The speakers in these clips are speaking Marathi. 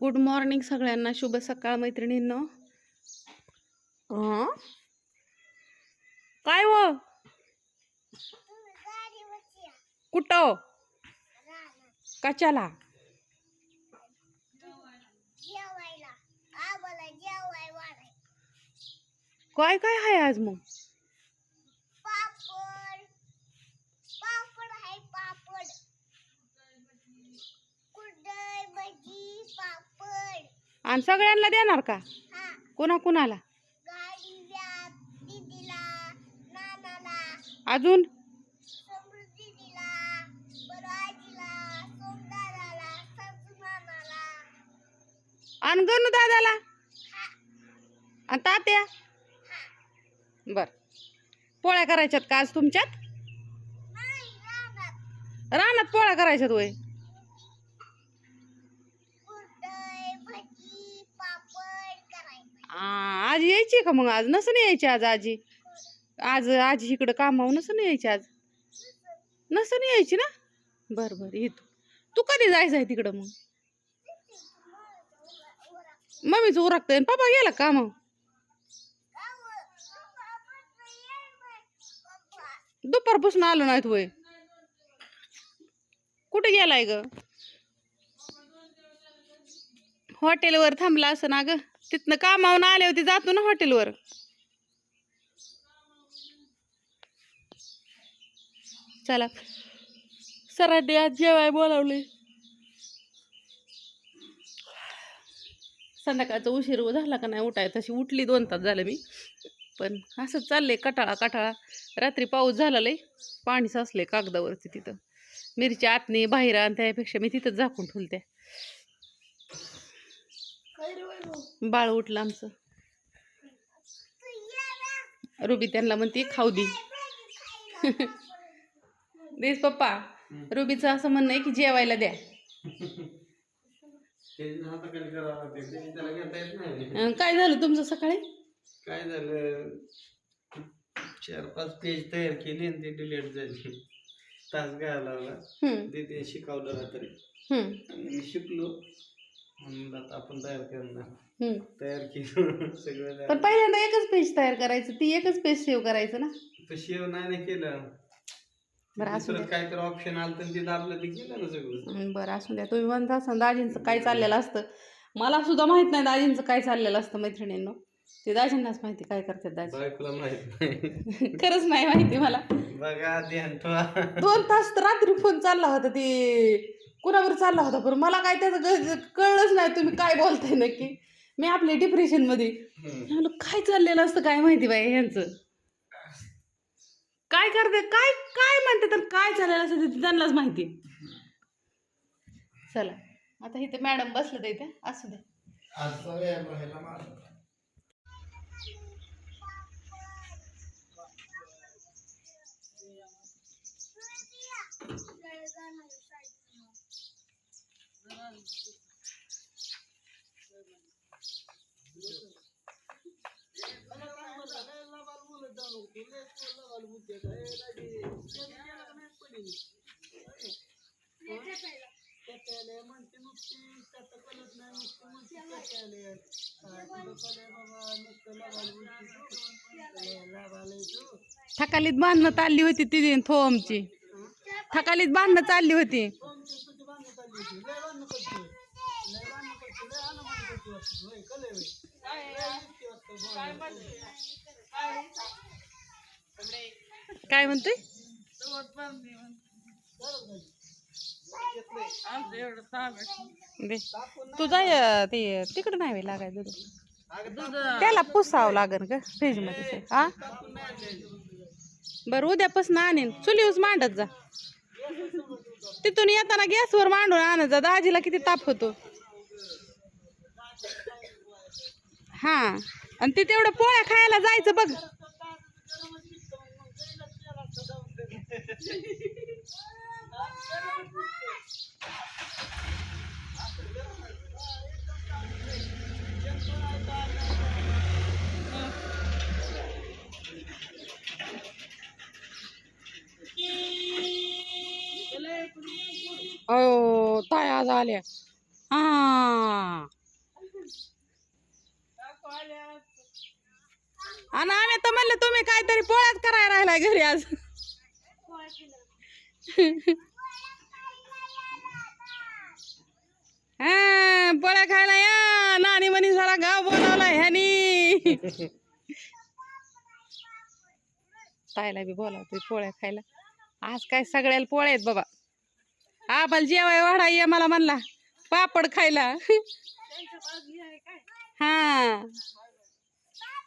गुड मॉर्निंग सगळ्यांना. शुभ सकाळ मैत्रिणींनो. हं? काय व कुठं? कशाला? काय काय आहे आज मग पापड पापड आहे पापड कुरडई भजी पापड. आणि सगळ्यांना देणार का? हा. कोणा कुणाला गाडीला दीदीला नानाला. अजून? सोमदाराला आणि गणू दादाला? आणि तात्या? बर. पोळ्या करायच्यात का आज तुमच्यात? नाही रानात. रानात पोळ्या करायच्यात वय कुरडई भजी पापड करायचं आ, आज यायची का मग? आज नसून यायची आज आजी. आज आजी इकडं कामावर नसून यायची आज. नसून यायची ना? बर बर येतो तू. कधी जायचं आहे तिकडं मग? मम्मीचं उरकतंय पप्पा गेला का मग दुपारपासून आलो नाहीत वय. कुठे गेलाय ग? हॉटेलवर थांबला असं ना ग? तिथनं कामावून आले होते जातो ना हॉटेलवर. चला. सरांनी आज जेवाय बोलावले. संध्याकाळचा उशीर झाला का नाही उठाय तशी उठली दोन तास झालं मी. पण असंच चाललंय कटाळा कटाळा. रात्री पाऊस झाला लय पाणी साचले कागदावरती तिथं. मिरच्या आतने बाहेर आणि त्यापेक्षा मी तिथंच झाकून ठेवलत्या. बाळ उठलं आमचं. रुबी त्यांना म्हणते खाऊ दे. देस पप्पा रुबीचं असं म्हणणं आहे की जेवायला द्या. काय झालं तुमचं सकाळी? काय झालं? चार पाच पेज तयार केली आणि ती डिलीट झाली. तास घ्यायला हम्म, ते शिकवलं रात्री. मी शिकलो. म्हणून आता आपण तयार करणार हम्म. तयार केलं सगळं पण. पहिल्यांदा एकच पेज तयार करायचं ती एकच पेज सेव्ह करायचं ना? तर शेव नाही केलं. बरं असू दुसरं द्या. काहीतरी ऑप्शन आलं तर ते दाबलं ते केलं ना सगळं. बरं असू द्या. तुम्ही म्हणता असं दाजींचं काय चाललेलं असतं. मला सुद्धा माहीत नाही दाजींचं काय चाललेलं असतं मैत्रिणींनो. ते दाजींनाच माहिती काय करतात दाजी. बायकोला माहीत नाही. खरंच नाही माहिती मला. बघा ध्यान ठेवा. दोन तास तर रात्री फोन चालला होता ते. कुणावर चालला होता पण मला काय त्याचं ग- कळलंच नाही तुम्ही काय बोलताय नक्की. मी आपले डिप्रेशनमध्ये. म्हणलं काय चाललेलं असतं काय माहिती बाई ह्यांचं? काय करते काय काय म्हणते तर काय चाललेलं असतं ते त्यांनाच माहिती. चला आता इथे मॅडम बसलं तर इथे असू दे. आज व्यायाम राहिला माझा थकालीत बांधणं चालली होती ती थोमची थकालीत बांधणं चालली होती. काय म्हणतोय? दे तू ते तिकडे नाही लागाय लागायचं दूध. त्याला पुसावं लागन का फ्रीजमध्ये हा बरं उद्यापासून आणीन चुलीवच मांडत जा. तिथून येताना गॅसवर मांडून आणत दाजीला किती ताप होतो. हा. आणि ते तेवढं पोळ्या खायला जायचं बघ. अयो तया झाल्या हा. आणि आम्ही तर म्हणलं तुम्ही काहीतरी पोळ्यात करायला राहिलाय घरी आज. हा पोळ्या खायला या. नानी म्हणी सारा गाव बोलावला ह्यानी. ताईला बी बोलावतोय पोळ्या खायला. आज काय सगळ्याला पोळ्या आहेत बाबा. हा जेवाय वाढा ये मला म्हणला. पापड खायला. हा.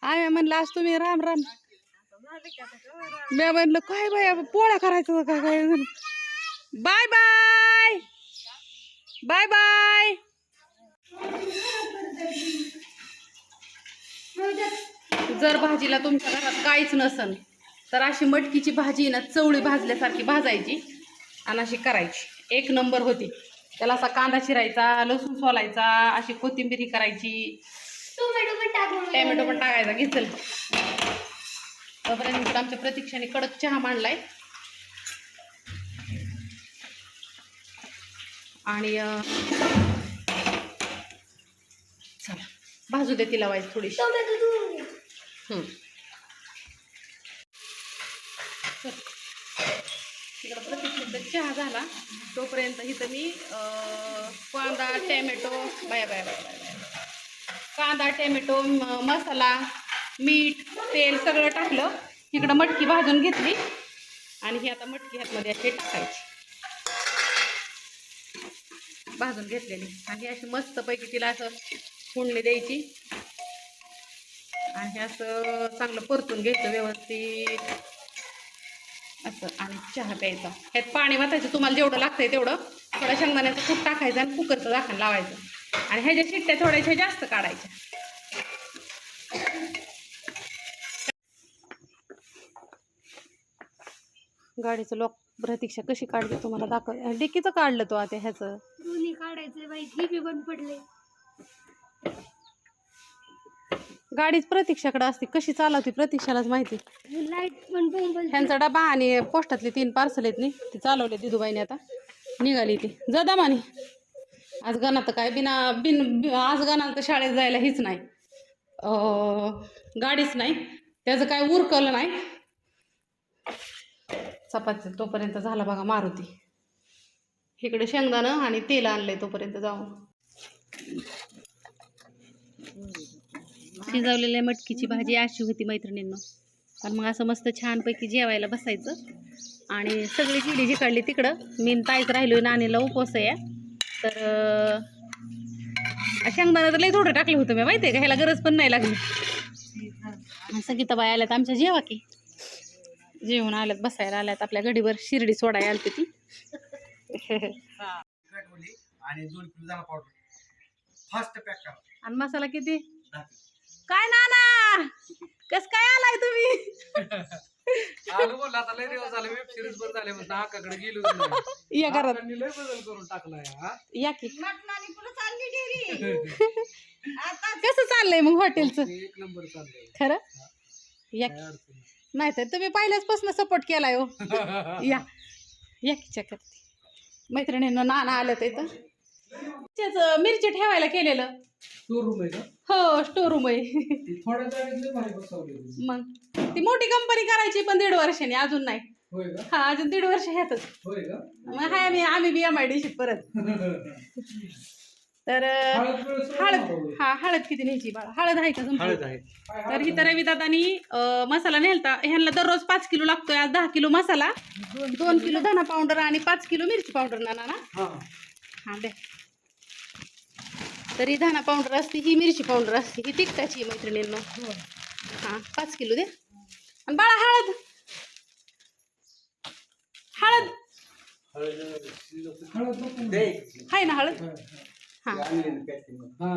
आम्ही म्हणलं आज तुम्ही राम राम. मी म्हणलं काय बाय पोळ्या करायचं का काय? Bye bye. Bye bye. जर भाजीला तुमच्या घरात काहीच नसन तर अशी मटकीची भाजी ना चवळी भाजल्यासारखी भाजायची आणि अशी करायची. एक नंबर होती. त्याला असा कांदा चिरायचा लसूण सोलायचा अशी कोथिंबीर करायची. टोमॅटो पण टाकून टॅमॅटो पण टाकायचा घेतल तोपर्यंत आमच्या प्रतीक्षाने कडक चहा मांडलाय. आणि चला भाजू दे तिला वाईज थोडीशी टोमॅटो धुवून घे. हम्म. चल. तिकडं प्रतीक्षेचा चहा झाला. तोपर्यंत इथं मी कांदा tomato bye bye bye bye कांदा टॅमॅटो मसाला मीठ तेल सगळं टाकलं. इकडं मटकी भाजून घेतली. आणि ही आता मटकी ह्यातमध्ये अशी टाकायची. भाजून घेतलेली. आणि अशी मस्तपैकी तिला असं फोडणी द्यायची. आणि असं चांगलं परतून घ्यायचं व्यवस्थित. असं आणि चहा प्यायचा. ह्यात पाणी वाचायचं तुम्हाला जेवढं लागतंय तेवढं. थोडं शेंगदाण्याचं कूट टाकायचं आणि कुकरचं झाकण लावायचं. आणि ह्याच्या शिट्ट्या थोड्याशा जास्त काढायच्या. गाडीचं लॉक प्रतीक्षा कशी काढली तुम्हाला दाखव डिकीचं काढलं तो आता ह्याचं. दोन्ही काढायचे बाई बी बंद पडले गाडीच प्रतीक्षाकडे असते. कशी चालवते प्रतीक्षालाच माहिती. लाइट पण बोंबल ह्यांचा डबा आणि पोस्टातले तीन पार्सल आहेत नी ते चालवले दिदूबाईने आता. निघाली ती. जा दमानी आज गणात काय बिना बिन बि- आज गणात तर शाळेत जायला हीच नाही. अं, गाडीच नाही. त्याचं काय उरकलं नाही. चपाती तोपर्यंत झाला बघा मारुती. इकडे शेंगदाणं आणि तेल आणलंय तोपर्यंत जाऊन. शिजवलेल्या मटकीची भाजी अशी होती मैत्रिणींनो. आणि मग असं मस्त छानपैकी जेवायला बसायचं. आणि सगळी किडी जी काढली तिकडं. मी न ताईच राहिलो नानीला उपवास आहे. तर शेंगदाणा तर लई थोडं टाकलं होतं मी माहिती आहे का? ह्याला गरज पण नाही लागली. आणि संगीताबाई आल्यात आमच्या जेवा की जेवण आल्यात बसायला आल्यात. आपल्या गडीवर शिर्डी सोडायला आलती ती. आणि मसाला किती. काय नाना? कस काय आलाय तुम्ही? आलो बोल आता लय दिवस झाले वेब सिरीज बंद झाले म्हणून आकाकडे गेलोच नाही? या घरात. आकांनी लय बदल करून टाकलाय हा? या की. कसं चाललंय मग हॉटेलचं एक नंबर चाललंय. खरं? या काय अडचण नाही. नाही तर तुम्ही पहिल्याचपासून सपोर्ट केलाय हो. या. या की चक्कर मैत्रिणींना नाना आलं तर इथं. त्याच मिरची ठेवायला केलेलं. आहे का? हो स्टोर रूम आहे. ती थोड्या जागेत लय भारी बसवली तुम्ही. मग ती मोठी कंपनी करायची पण दीड वर्षाने अजून नाही. होय का? हा अजून दीड वर्ष ह्यातच होय का? मग हाय आम्ही आम्ही बी एम आय डी परत. तर अं, हळद बिळद सगळं हळद मागवलंय. हा हळद किती न्यायची बाळा? हळद आहे का संपली? हळद आहे. काय तर हळद ही तर रवी दादानी अं, मसाला नेलता. ह्यांना दररोज पाच किलो लागतोय आज दहा किलो मसाला. दोन किलो. धना पावडर आणि पाच किलो मिरची पावडर ना ना हा. हा द्या तरी धना पावडर असते ही मिरची पावडर असते ही तिखटाची मैत्रिणींनो. हा पाच किलो द्या आणि बाळा हळद. हळद. दे. आहे ना हळद? हा, हा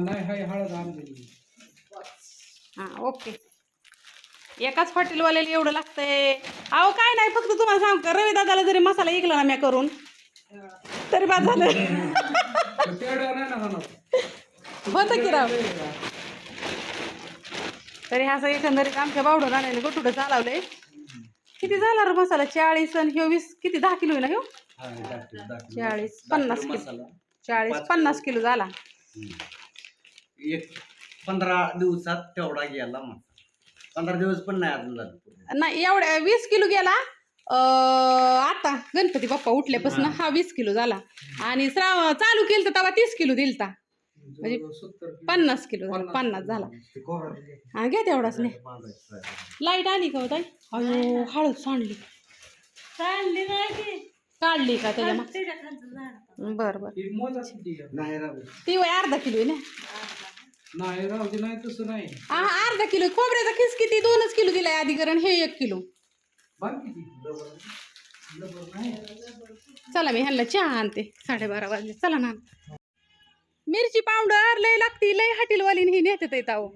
हाय ओके. एकाच हॉटेलवाल्याला एवढं लागतंय. अहो काय नाही फक्त तुम्हाला सांग का रवी दादाला जरी मसाला इकला ना म्या करून तरी बाद झालं तर तेवढं नाही ना होणार होतं की राव? तरी असं एकंदरीत आमच्या बावडून राण्याने गोटुडं चालवलंय? किती झाला रे मसाला? चाळीस आणि ह्यो वीस किती? दहा किलो ना ह्यो? हा. चाळीस पन्नास किलो चाळीस पन्नास किलो झाला. एक पंधरा दिवसात तेवढा गेला मग पंधरा दिवस पण नाही अजून झाले नाही एवढ्या वीस किलो गेला. आता गणपती बाप्पा उठल्यापासून हा. हा वीस किलो झाला. आणि श्राव चालू केलं तर तेव्हा तीस किलो दिलता. म्हणजे पन्नास किलो झाला पन्नास झाला. हा घ्या तेवढाच नाही लाइट आली का होता अयो हळद सांडली. काढली का त्याच्या मग? बर बर. नाही ती वय अर्धा किलो आहे ना? नाही राहू दे नाही तसं नाही. हा हा, अर्धा किलो. खोबऱ्याचा खिस किती? दोनच किलो दिलाय अधिकरण हे एक किलो. बघ किती? चला मी ह्यांना चहा आणते. साडेबारा वाजले. चला ना. मिरची पावडर लय लागती लय हॉटेलवालीने ही नेते अहो.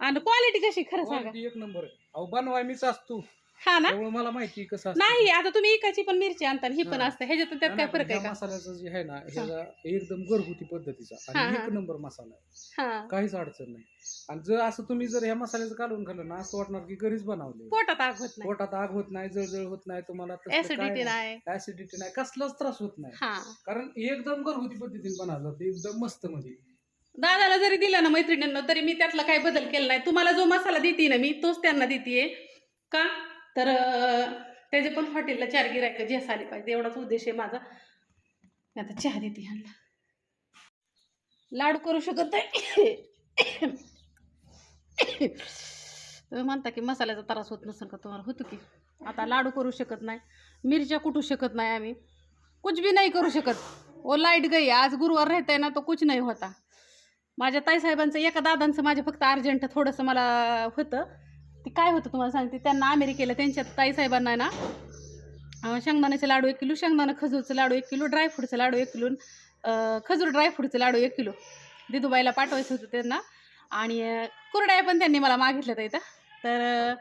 आणि क्वालिटी कशी खरं सांगा. एक नंबर अहो बनवाय मीच असतो. हा ना? त्यामुळे मला माहिती कसं असतं. नाही आता तुम्ही इकाची पण मिरची आणता आणि ही पण हा. असते. ह्याच्यात आणि त्यात काय फरक ह्या आहे का? मसाल्याचं जे आहे ना ह्याचा एकदम घरगुती पद्धतीचा हा, आणि हा. एक नंबर मसाला आहे. हा. काहीच अडचण नाही. आणि जर असं तुम्ही जर ह्या मसाल्याचं काढून खाल्लं ना असं वाटणार की घरीच बनवले पोटात आग होत नाही. पोटात आग होत नाही जळजळ होत नाही तुम्हाला ऍसिडिटी नाही. ऍसिडिटी नाही. कसलाच त्रास होत नाही. हा. कारण एकदम घरगुती पद्धतीने बनवलं जातं एकदम मस्त मध्ये दादाला जरी दिला ना मैत्रिणींना तरी मी त्यातला काही बदल केला नाही. तुम्हाला जो मसाला देते ना मी तोच त्यांना देते का? तर त्याचे पण हॉटेलला चार गिरायक जे आली पाहिजे. एवढाच उद्देश आहे माझा. मी आता चहा देते ह्यांना. लाडू करू शकत नाही. तुम्ही म्हणता की मसाल्याचा त्रास होत नसेल का तुम्हाला? होतो की. आता लाडू करू शकत नाही. मिरच्या कुटू शकत नाही आम्ही. कुछ भी नाही करू शकत. ओ लाइट गई. आज गुरुवार राहते ना तो कुछ नाही होता. माझ्या ताईसाहेबांचं एका दादांचं माझ्या फक्त अर्जंट थोडंसं मला होतं. ते काय होतं तुम्हाला सांगते. त्यांना अमेरिकेला त्यांच्या ताईसाहेबांना आहे ना शेंगदाण्याचे लाडू एक किलो शेंगदाणा खजूरचं लाडू एक किलो ड्रायफ्रूटचं लाडू एक किलो खजूर ड्रायफ्रूटचं लाडू एक किलो. दिदुबाईला पाठवायचं होतं त्यांना. आणि अं, कुरड्या पण त्यांनी मला मागितल्या तर इथं. तर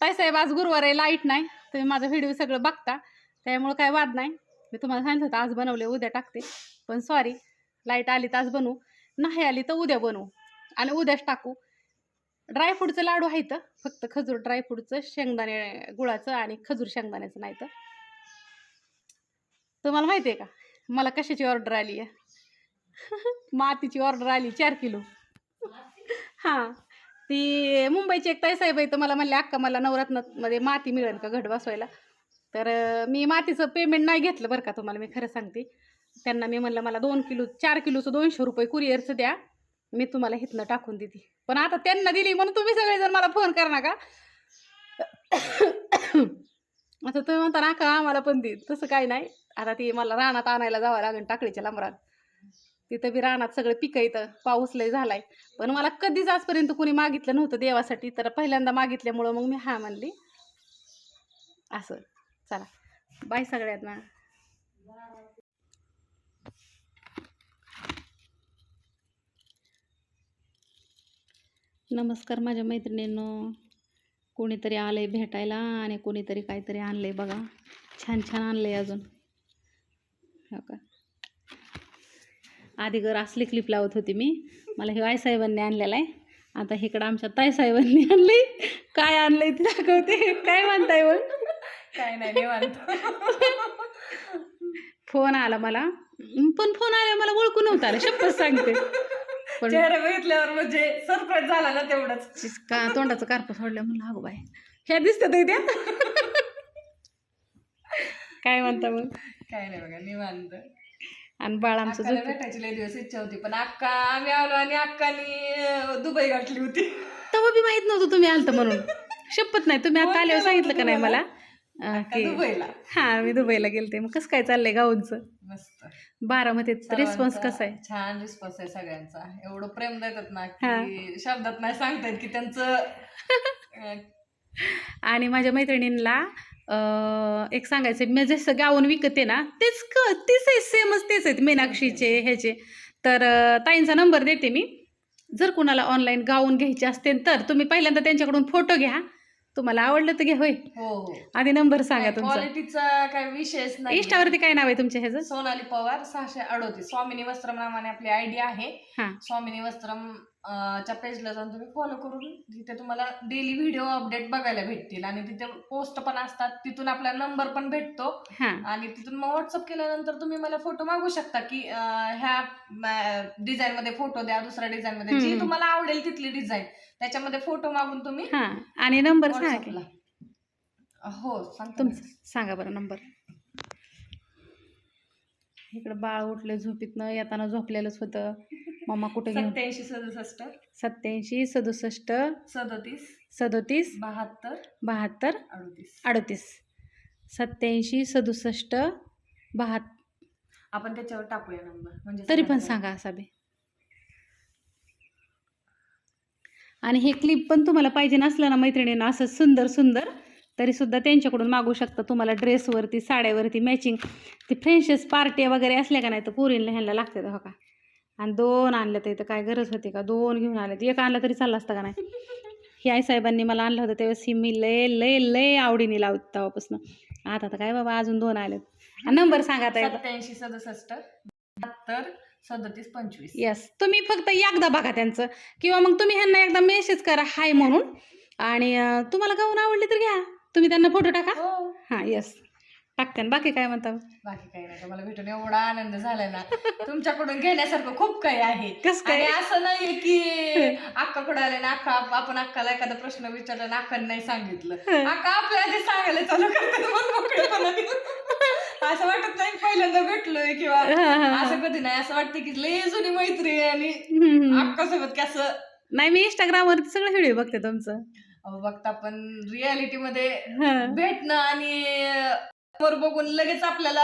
ताईसाहेब आज गुरुवार आहे लाइट नाही. तुम्ही माझा व्हिडिओ सगळं बघता. त्यामुळं काय वाद नाही. मी तुम्हाला सांगितलं होतं आज बनवले उद्या टाकते. पण सॉरी लाइट आली तर आज बनवू. नाही आली तर उद्या बनवू. आणि उद्याच टाकू. ड्रायफ्रूटचं लाडू आहे तर फक्त खजूर ड्रायफ्रूटचं शेंगदाणे गुळाचं आणि खजूर शेंगदाण्याचं नाही तर. तुम्हाला माहिती आहे का? मला कशाची ऑर्डर आली आहे? मातीची ऑर्डर आली चार किलो. हां. ती मुंबईची एक ताईसाहेब आहे तर मला म्हणले अक्का मला नवरत्नामध्ये माती मिळेल का घट बसवायला? तर मी मातीचं पेमेंट नाही घेतलं बरं का तुम्हाला मी खरं सांगते. त्यांना मी म्हणलं मला दोन किलो चार किलोचं दोनशे रुपये कुरिअरचं द्या. मी तुम्हाला हिथनं टाकून देते. पण आता त्यांना दिली म्हणून तुम्ही सगळेजण मला फोन करा का आता तुम्ही म्हणता ना का आम्हाला पण दे. तसं काही नाही. आता ती मला रानात आणायला जावं लागेल टाकळीच्या लांबरात. तिथं बी रानात सगळं पिकं इथं पाऊस लय झालाय. पण मला कधीच आजपर्यंत कोणी मागितलं नव्हतं देवासाठी तर पहिल्यांदा मागितल्यामुळं मग मी हा म्हणली. असं. चला. बाय सगळ्यांना. नमस्कार माझ्या मैत्रिणींनो. कोणीतरी आलं आहे भेटायला आणि कोणीतरी काहीतरी आणलं आहे बघा. छान छान आणलं आहे अजून. हो का? आधी घर असली क्लिप लावत होती मी. मला हे आईसाहेबांनी आणलेलं आहे आता इकडं आमच्या ताईसाहेबांनी आणले काय आणलंय ते दाखवते. काय म्हणताय मग? काय नाही फोन आला मला. पण फोन आला मला ओळखू नव्हता आला. शपथ सांगते. पण चेहरा बघितल्यावर म्हणजे सरप्राईज झाला ना तेवढंच. का तोंडाचं कार्प सोडलं म्हणलं अगो बाय ह्या दिसतात त्या काय म्हणता मग? काय नाही बघा निवांत. आणि बाळ आमचं अक्काला झोप भेटायची लय दिवस इच्छा होती पण अक्का आम्ही आलो आणि अक्कानी दुबई गाठली होती. तेव्हा बी माहीत नव्हतं तुम्ही आलतं म्हणून. शपथ नाही. तुम्ही आता आल्यावर सांगितलं का नाही मला? दुबईला. हा मी दुबईला गेलते. मग कसं काय चाललंय गाऊनचं मस्त. बारामतीत रिस्पॉन्स कसा आहे? छान रिस्पॉन्स आहे सगळ्यांचा. एवढं प्रेम देतात ना. की शब्दात नाही सांगतायत की त्यांचं आणि माझ्या मैत्रिणींना एक सांगायचं मी जसं गाऊन विकते ना तेच क तेच आहे सेमच तेच आहेत. मीनाक्षीचे ह्याचे. तर ताईंचा नंबर देते मी. जर कुणाला ऑनलाईन गाऊन घ्यायचे असतील तर तुम्ही पहिल्यांदा त्यांच्याकडून फोटो घ्या. तुम्हाला आवडलं तर घ्या होय. हो हो. आधी नंबर सांगा तुमचा. क्वालिटीचा काय नाही इंस्टावरती काय नाव आहे तुमच्या ह्याचं? सोनाली पवार सहाशे अडोतीस. स्वामिनी वस्त्रम नावाने आपली आयडी आहे. हां. स्वामिनी वस्त्रम च्या पेजला जाऊन तुम्ही फॉलो करून तिथे तुम्हाला डेली व्हिडिओ अपडेट बघायला भेटतील. आणि तिथे पोस्ट पण असतात. तिथून आपला नंबर पण भेटतो. आणि तिथून मग व्हॉट्सअप केल्यानंतर तुम्ही मला फोटो मागू शकता की ह्या डिझाईन मध्ये फोटो द्या दुसऱ्या डिझाईन मध्ये. जी. तुम्हाला आवडेल तिथली डिझाईन त्याच्यामध्ये फोटो मागून तुम्ही आणि नंबर सांगा हो सांगा बरं नंबर इकडं बाळ उठले झोपीतनं येताना झोपलेलंच होतं. मम्मा कुठं घेऊन? सत्याऐंशी सदुसष्ट. सत्याऐंशी सदुसष्ट. सदोतीस. सदोतीस. बहात्तर. बहात्तर. अडोतीस. अडतीस. सत्याऐंशी सदुसष्ट. बहात्तर आपण त्याच्यावर टाकूया नंबर म्हणजे तरी पण सांगा असा बी. आणि हे क्लिप पण तुम्हाला पाहिजे नसलं ना मैत्रिणींना असं सुंदर सुंदर तरी सुद्धा त्यांच्याकडून मागू शकता तुम्हाला ड्रेसवरती साड्यावरती मॅचिंग ते फ्रेंचेस पार्टी वगैरे असल्या का नाही तर पुरीला ह्यांना लागते हो का? आणि दोन आणलं तर इथं काय गरज होती का? दोन घेऊन आले एक आणलं तरी चाललं असतं का नाही? ही आई साहेबांनी मला आणलं होतं. त्यावेळेस ही मी लय लय लय आवडीने लावत तेव्हापासून. आता तर काय बाबा अजून दोन आलेत. नंबर सांगा. सत्याऐंशी सदुसष्ट बहात्तर सदोतीस पंचवीस. येस तुम्ही फक्त एकदा बघा त्यांचं. किंवा मग तुम्ही ह्यांना एकदा मेसेज करा. हाय म्हणून. आणि तुम्हाला गाऊन आवडली तर घ्या. तुम्ही त्यांना फोटो टाका. हो. हां येस टाकते आणि बाकी काय म्हणता? बाकी काही नाही. तुम्हाला भेटून एवढा आनंद झालाय ना. तुमच्याकडून घेण्यासारखं खूप काही आहे. कस काय? आणि असं नाहीये की अक्काकडे आले ना अक्का आपण अक्काला एखादा प्रश्न विचारला ना अक्काने नाही सांगितलं. अक्का आपल्या आधी सांगायला चालू करते मन मोकळेपणाने. असं वाटत नाही पहिल्यांदा भेटलोय किंवा हां, हां, असं कधी नाही. असं वाटतं की लय जुनी मैत्री आहे आणि हम्म, हम्म. अक्का सोबत की असं नाही मी इंस्टाग्रामवरती सगळं व्हिडिओ बघते तुमचं. अहो, बघता पण रियालिटी मध्ये हां. भेटणं आणि वर बघून लगेच आपल्याला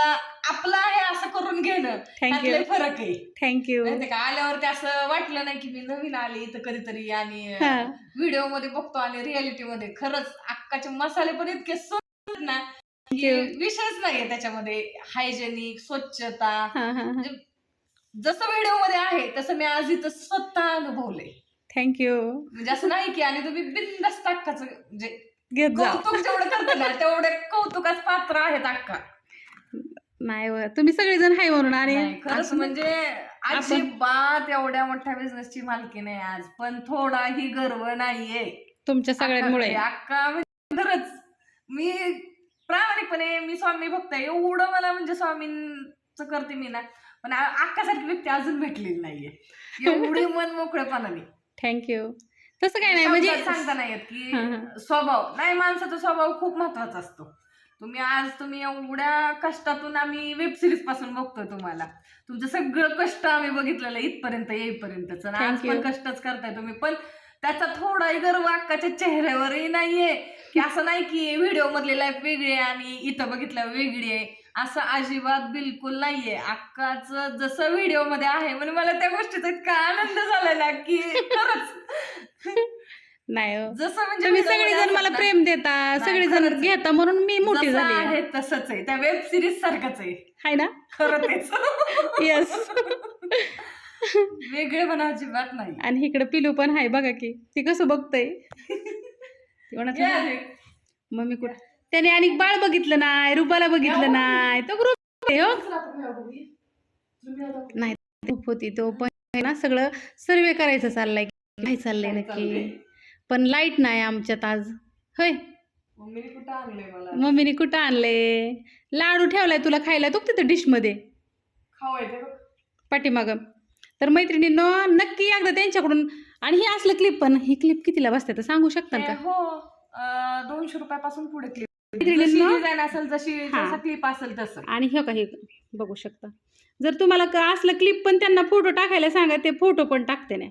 आपलं आहे असं करून घेणं Thank you. त्यातले फरक आहे. थँक्यू माहितीये का? आल्यावरती असं वाटलं नाही की मी नवीन आले इथं कधीतरी आणि हा. व्हिडिओमध्ये बघतो आणि रियालिटी मध्ये खरंच अक्काचे मसाले पण इतके सुंदर ना की you. विषयच नाहीये त्याच्यामध्ये. हायजेनिक स्वच्छता. हां हां हां. जसं व्हिडिओमध्ये आहे तसं मी आज इथं स्वतः अनुभवले थँक्यू म्हणजे असं नाही की आणि तुम्ही बिंदास्त अक्काचं म्हणजे घेत जा. कौतुक जेवढं करते ना तेवढे कौतुकाच पात्र आहेत अक्का. नाही व, तुम्ही सगळेजण हाय म्हणून आणि नाही, खरंच असं- म्हणजे अजिबात एवढ्या मोठ्या बिझनेसची मालकी नाही आज पण थोडाही गर्व नाहीये. तुमच्या सगळ्यांमुळे. अक्का म्हणजे खरंच मी प्रामाणिकपणे मी स्वामी भक्त आहे एवढं मला म्हणजे स्वामींच करते मी ना पण आ- अक्कासारखी व्यक्ती अजून भेटलेली नाहीये. एवढी मन मोकळेपणाने. थँक्यू तसं काय नाही म्हणजे सांगता नाही येत की. स्वभाव. नाही माणसाचा स्वभाव खूप महत्त्वाचा असतो. तुम्ही आज तुम्ही एवढ्या कष्टातून आम्ही वेब सिरीजपासून बघतोय तुम्हाला. तुमचं सगळं कष्ट आम्ही बघितलेलं इथपर्यंत येईपर्यंतच. आज. पण कष्टच करताय तुम्ही. पण त्याचा थोडाही गर्व अक्काच्या चेहऱ्यावरही नाहीये. की असं नाही की व्हिडिओ मधली लाईफ वेगळी आहे आणि इथं बघितलं वेगळी आहे. असं अजिबात बिलकुल नाहीये. अक्काचं जसं व्हिडिओमध्ये आहे म्हणजे मला त्या गोष्टीचा इतका आनंद झाला ना की खरंच. नाही हो. जसं म्हणजे तुम्ही सगळेजण मला प्रेम देता सगळेजण खरंच. आहे. घेता म्हणून मी मोठी झाली आहे. तसंच आहे. त्या वेब सिरीज सारखंच आहे. हाय ना? खरं तेच. येस वेगळे पण अजिबात नाही. आणि इकडे पिलू पण आहे बघा की. ती कसं बघतय. ती रे. मम्मी कुठं? त्याने आणि बाळ बघितलं नाही रुपाला बघितलं नाही. तो ग्रुप आहे हो. नाही ग्रुप होती तो पण ना सगळं सर्वे करायचं चाललंय. काय चाललंय नक्की? पण लाइट नाही आमच्यात आज. होय. मम्मीने कुठं आणले लाडू ठेवलाय तुला खायला. तो तिथं डिशमध्ये. पाठीमागं. तर मैत्रिणींनो नक्की एकदा त्यांच्याकडून आणि हे असलं क्लिप पण ही क्लिप कितीला बसते तर सांगू शकता हे का हो दोनशे रुपयापासून पुढे क्लिप डिझाईन असेल जशी हा. जसा क्लिप असेल तसं. आणि हे हे बघू शकता. जर तुम्हाला का असलं क्लिप पण त्यांना फोटो टाकायला सांगा ते फोटो पण टाकते ना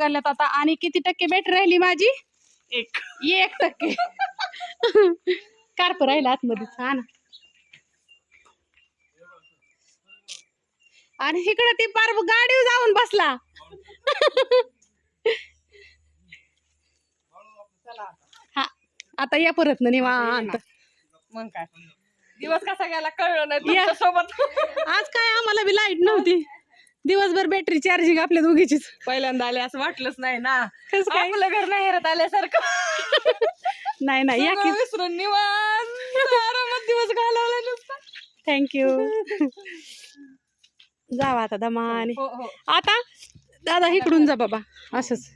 निघाल्यात आता. आणि किती टक्के बॅटरी राहिली माझी? एक. एक टक्के. कार्प राहिला आतमध्ये हा ना. आणि इकडं ती पार गाडीवर जाऊन बसला. हा आता या परत ना निवांत. मग काय? दिवस कसा गेला कळलं नाही आज काय आम्हाला बी लाइट नव्हती. दिवसभर बॅटरी चार्जिंग आपल्या दोघीचीच. पहिल्यांदा आले असं वाटलंच नाही ना. कसं काय? आपलं घर नाही हेरत आल्यासारखं. नाही नाही या सगळं विसरून निवांत. आरामात दिवस घालवला नुसता. थँक्यू जावा आता दमाने. हो हो. आता दादा इकडून जा बाबा. असंच.